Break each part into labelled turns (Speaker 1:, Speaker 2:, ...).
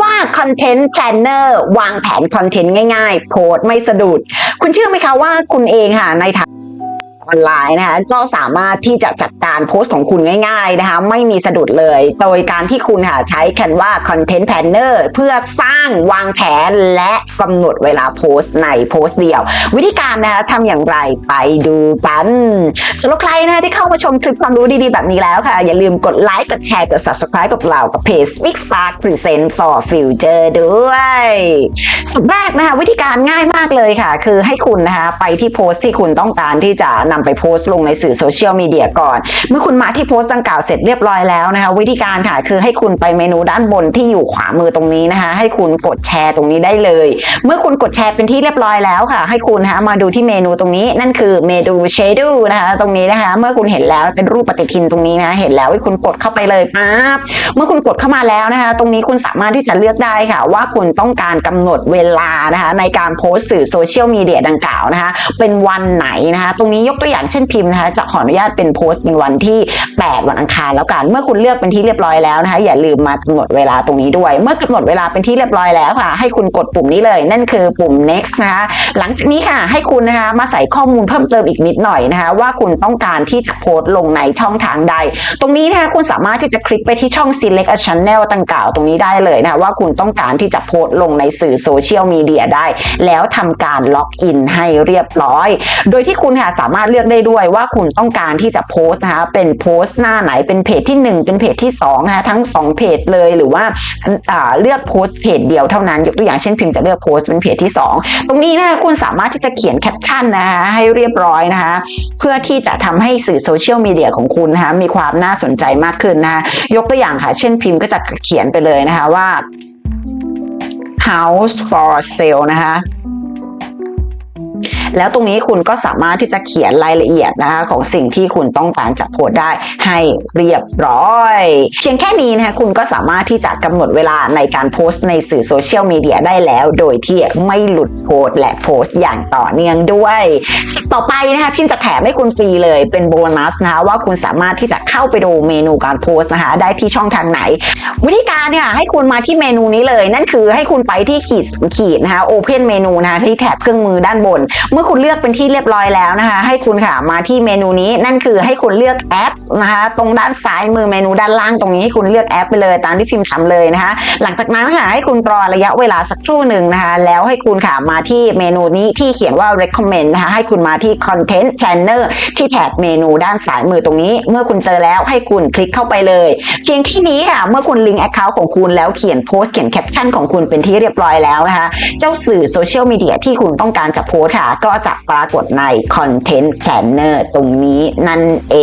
Speaker 1: ว่าคอนเทนต์แพลนเนอร์วางแผนคอนเทนต์ง่ายๆ โพสไม่สะดุด คุณเชื่อไหมคะว่าคุณเองค่ะในทาง ออนไลน์นะคะก็สามารถที่จะจัดการโพสต์ของคุณง่ายๆนะคะไม่มีสะดุดเลย โดยการที่คุณค่ะใช้ Canva Content Planner เพื่อสร้างวางแผนและกำหนดเวลาโพสต์ในโพสต์เดียว วิธีการนะคะทำอย่างไรไปดูกันสำหรับใครนะคะที่เข้ามาชมคลิปความรู้ดีๆ แบบนี้แล้วค่ะ อย่าลืมกดไลค์กดแชร์กด subscribe กับเรากับเพจ Big Spark Present for Future ด้วยสุดแรกนะคะวิธีการง่ายมากเลยค่ะ คือให้คุณนะคะไปที่โพสต์ที่คุณต้องการที่จะนำไปโพสต์ลงในสื่อโซเชียลมีเดียก่อน เมื่อคุณมาที่โพสต์ดังกล่าวเสร็จเรียบร้อยแล้วนะคะวิธีการค่ะคือให้คุณไปเมนูด้านบนที่อยู่ขวามือตรงนี้นะคะ ให้คุณกดแชร์ตรงนี้ได้เลย เมื่อคุณกดแชร์เป็นที่เรียบร้อยแล้วค่ะ ให้คุณนะคะมาดูที่เมนูตรงนี้นั่นคือเมนู Shadow นะคะตรงนี้นะคะ เมื่อคุณเห็นแล้วเป็นรูปปฏิทินตรงนี้นะเห็นแล้วให้คุณกดเข้าไปเลยปั๊บเมื่อคุณกดเข้ามาแล้วนะคะ ตรงนี้คุณสามารถที่จะเลือกได้ค่ะ ว่าคุณต้องการกำหนดเวลานะคะ ในการโพสต์สื่อโซเชียลมีเดียดังกล่าวนะคะ เป็นวันไหนนะคะ ตรงนี้ยกตัวอย่างเช่นพิมพ์นะคะจะขออนุญาตเป็นโพสต์เป็นวันที่ 8 วันอังคารแล้วกัน เมื่อคุณเลือกเป็นที่เรียบร้อยแล้วนะคะอย่าลืมมากำหนดเวลาตรงนี้ด้วย เมื่อกำหนดเวลาเป็นที่เรียบร้อยแล้วค่ะ ให้คุณกดปุ่มนี้เลย นั่นคือปุ่ม next นะคะหลังจากนี้ค่ะให้คุณนะคะมาใส่ข้อมูลเพิ่มเติมอีกนิดหน่อยนะคะว่าคุณต้องการที่จะโพสต์ลงในช่องทางใด ตรงนี้นะคะคุณสามารถที่จะคลิกไปที่ช่อง select a channel ต่างกล่าวตรงนี้ได้เลยนะคะว่าคุณต้องการที่จะโพสต์ลงในสื่อโซเชียลมีเดียได้ แล้วทำการล็อกอินให้เรียบร้อย โดยที่คุณค่ะสามารถเลือกได้ด้วยว่าคุณต้องการที่จะโพสต์นะคะเป็นโพสต์หน้าไหนเป็นเพจที่ 1 เป็นเพจที่2นะคะทั้ง 2 เพจเลยหรือว่าเลือกโพสต์เพจเดียวเท่านั้นยกตัวอย่างเช่นพิมพ์จะเลือกโพสต์เป็นเพจที่ 2 ตรงนี้นะคะคุณสามารถที่จะเขียนแคปชั่นนะคะให้เรียบร้อยนะคะเพื่อที่จะทำให้สื่อโซเชียลมีเดียของคุณนะคะมีความน่าสนใจมากขึ้นนะคะยกตัวอย่างค่ะ เช่นพิมพ์ก็จะเขียนไปเลยนะคะว่า house for sale นะคะ แล้วตรงนี้คุณก็สามารถที่จะเขียนรายละเอียดนะคะของสิ่งที่คุณต้องการจะโพสได้ให้เรียบร้อย เพียงแค่นี้นะคะคุณก็สามารถที่จะกำหนดเวลาในการโพสต์ในสื่อโซเชียลมีเดียได้แล้ว โดยที่ไม่หลุดโพสต์และโพสต์อย่างต่อเนื่องด้วยต่อไปนะคะพิมจะแถมให้คุณฟรีเลยเป็นโบนัสนะคะว่าคุณสามารถที่จะเข้าไปดูเมนูการโพสต์นะคะได้ที่ช่องทางไหน วิธีการเนี่ยให้คุณมาที่เมนูนี้เลย นั่นคือให้คุณไปที่ขีดขีดนะคะโอเพนเมนูนะคะที่แถบเครื่องมือด้านบนเมื่อคุณเลือกเป็นที่เรียบร้อยแล้วนะคะ ให้คุณค่ะมาที่เมนูนี้นั่นคือให้คุณเลือกแอปนะคะ ตรงด้านซ้ายมือเมนูด้านล่างตรงนี้ให้คุณเลือกแอปไปเลยตามที่พิมพ์ทำเลยนะคะ หลังจากนั้นค่ะให้คุณรอระยะเวลาสักครู่หนึ่งนะคะ แล้วให้คุณค่ะมาที่เมนูนี้ที่เขียนว่า recommend นะคะ ให้คุณมาที่ content planner ที่แถบเมนูด้านซ้ายมือตรงนี้ เมื่อคุณเจอแล้วให้คุณคลิกเข้าไปเลย เพียงแค่นี้ค่ะ เมื่อคุณลิงก์ account ของคุณแล้วเขียนโพสต์เขียนแคปชั่นของคุณเป็นที่เรียบร้อยแล้วนะคะ เจ้าสื่อโซเชียลมีเดียที่คุณต้องการจะโพสต์ค่ะก็็จะปรากฏใน Content Planner ตรงนี้นั่นเอ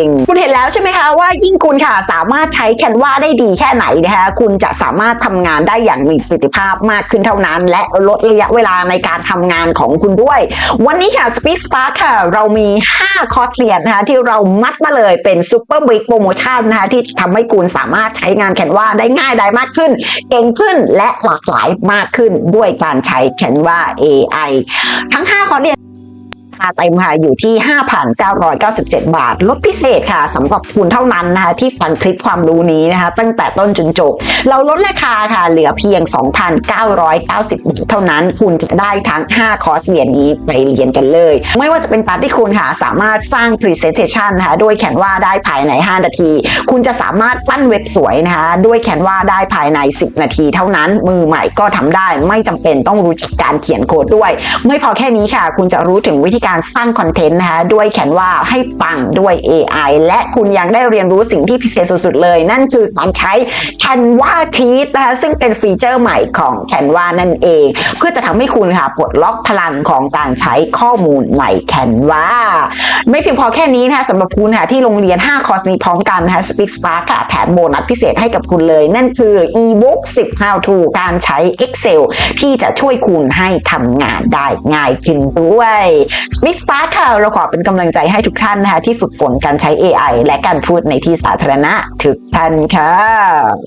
Speaker 1: ง คุณเห็นแล้วใช่ไหมคะว่ายิ่งคุณค่ะสามารถใช้ Canva ได้ดีแค่ไหนนะคะ คุณจะสามารถทำงานได้อย่างมีประสิทธิภาพมากขึ้นเท่านั้น และลดระยะเวลาในการทำงานของคุณด้วย วันนี้ค่ะ Speak Spark ค่ะ เรามี 5 คอร์สเรียนนะคะที่เรามัดมาเลยเป็น Super Big Promotion นนะคะที่จะทำให้คุณสามารถใช้งาน Canva ได้ง่ายได้มากขึ้น เก่งขึ้นและหลากหลายมากขึ้นด้วยการใช้ Canva AI ททั้ง 5 คอร์สเรียน ราคาเต็มค่ะอยู่ที่ 5,997 บาท ลดพิเศษค่ะสำหรับคุณเท่านั้นนะคะที่ฟังคลิปความรู้นี้นะคะ ตั้งแต่ต้นจนจบ เราลดราคาค่ะเหลือเพียง 2,990 บาทเท่านั้น คุณจะได้ทั้ง 5 คอร์สเรียนนี้ไปเรียนกันเลย ไม่ว่าจะเป็นปาร์ตี้คุณค่ะ สามารถสร้าง Presentation นะคะด้วยแคนวาได้ภายใน 5 นาที คุณจะสามารถปั้นเว็บสวยนะคะด้วยแคนวาได้ภายใน 10 นาที เท่านั้น มือใหม่ก็ทำได้ ไม่จำเป็นต้องรู้จักการเขียนโค้ดด้วย ไม่พอแค่นี้ค่ะ คุณจะรู้ถึงวิธีการสร้างคอนเทนต์นะคะด้วยแคนวาให้ปังด้วย AI และคุณยังได้เรียนรู้สิ่งที่พิเศษสุดๆเลย นั่นคือการใช้ Canva Teach นะคะซึ่งเป็นฟีเจอร์ใหม่ของ Canva นั่นเอง เพื่อจะทำให้คุณค่ะปลดล็อกพลังของการใช้ข้อมูลใน Canva ไม่เพียงพอแค่นี้นะคะสำหรับคุณค่ะที่โรงเรียน 5 คอร์สนี้พร้อมกันนะคะ Speak Spark ค่ะแถมโบนัสพิเศษให้กับคุณเลย นั่นคือ e-book 10 how to การใช้ Excel ที่จะช่วยคุณให้ทำงานได้ง่ายขึ้นด้วยมิสปาร์คค่ะเราขอเป็นกำลังใจให้ทุกท่านนะคะที่ฝึกฝนการใช้ AI และการพูดในที่สาธารณะทุกท่านค่ะ